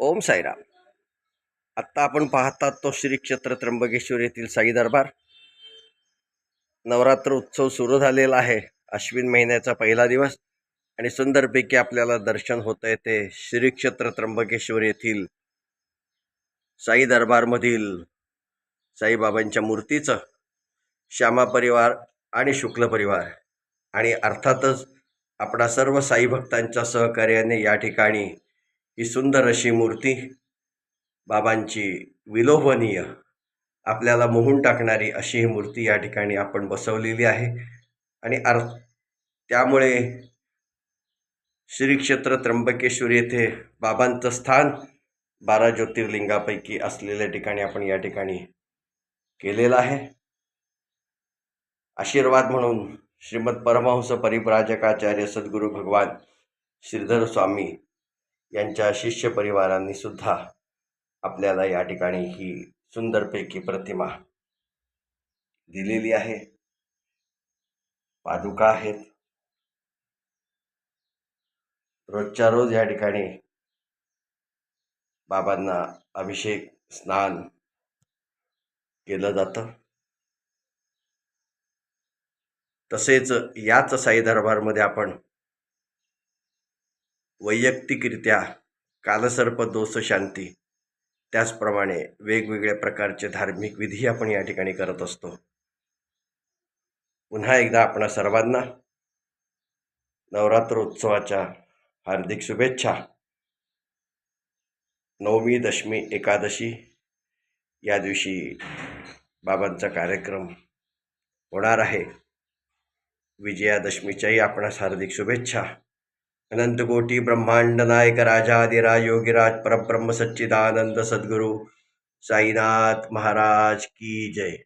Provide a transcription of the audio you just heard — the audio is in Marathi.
ओम साईराम. आत्ता आपण पाहतात तो श्री क्षेत्र त्र्यंबकेश्वर येथील साई दरबार. नवरात्र उत्सव सुरू झालेला आहे. अश्विन महिन्याचा पहिला दिवस आणि सुंदरपैकी आपल्याला दर्शन होत आहे ते श्री क्षेत्र त्र्यंबकेश्वर येथील साई दरबारमधील साईबाबांच्या मूर्तीचं श्यामा परिवार आणि शुक्ल परिवार आणि अर्थातच आपणा सर्व साई भक्तांच्या सहकार्याने या ठिकाणी ही सुंदर अशी मूर्ती बाबांची विलोभनीय आपल्याला मोहून टाकणारी अशी ही मूर्ती या ठिकाणी आपण बसवलेली आहे. आणि अर् त्यामुळे श्री क्षेत्र त्र्यंबकेश्वर येथे बाबांचं स्थान बारा ज्योतिर्लिंगापैकी असलेल्या ठिकाणी आपण या ठिकाणी केलेलं आहे. आशीर्वाद म्हणून श्रीमद परमहंस परिप्राजकाचार्य सद्गुरू भगवान श्रीधर स्वामी यांच्या शिष्य परिवारांनी सुद्धा आपल्याला या ठिकाणी ही सुंदरपैकी प्रतिमा दिलेली आहे. पादुका आहेत. रोजच्या रोज या ठिकाणी बाबांना अभिषेक स्नान केलं जातं. तसेच याच साई दरबारमध्ये आपण वैयक्तिकरित्या कालसर्प दोष शांती त्याचप्रमाणे वेगवेगळ्या प्रकारचे धार्मिक विधी आपण या ठिकाणी करत असतो. पुन्हा एकदा आपणा सर्वांना नवरात्र उत्सवाच्या हार्दिक शुभेच्छा. नवमी दशमी एकादशी या दिवशी बाबांचा कार्यक्रम होणार आहे. विजयादशमीच्याही आपणास हार्दिक शुभेच्छा. अनंतकोटी ब्रह्मांड नायक राजाधिराज योगीराज परब्रह्म सच्चिदानंद सद्गुरू साईनाथ महाराज की जय।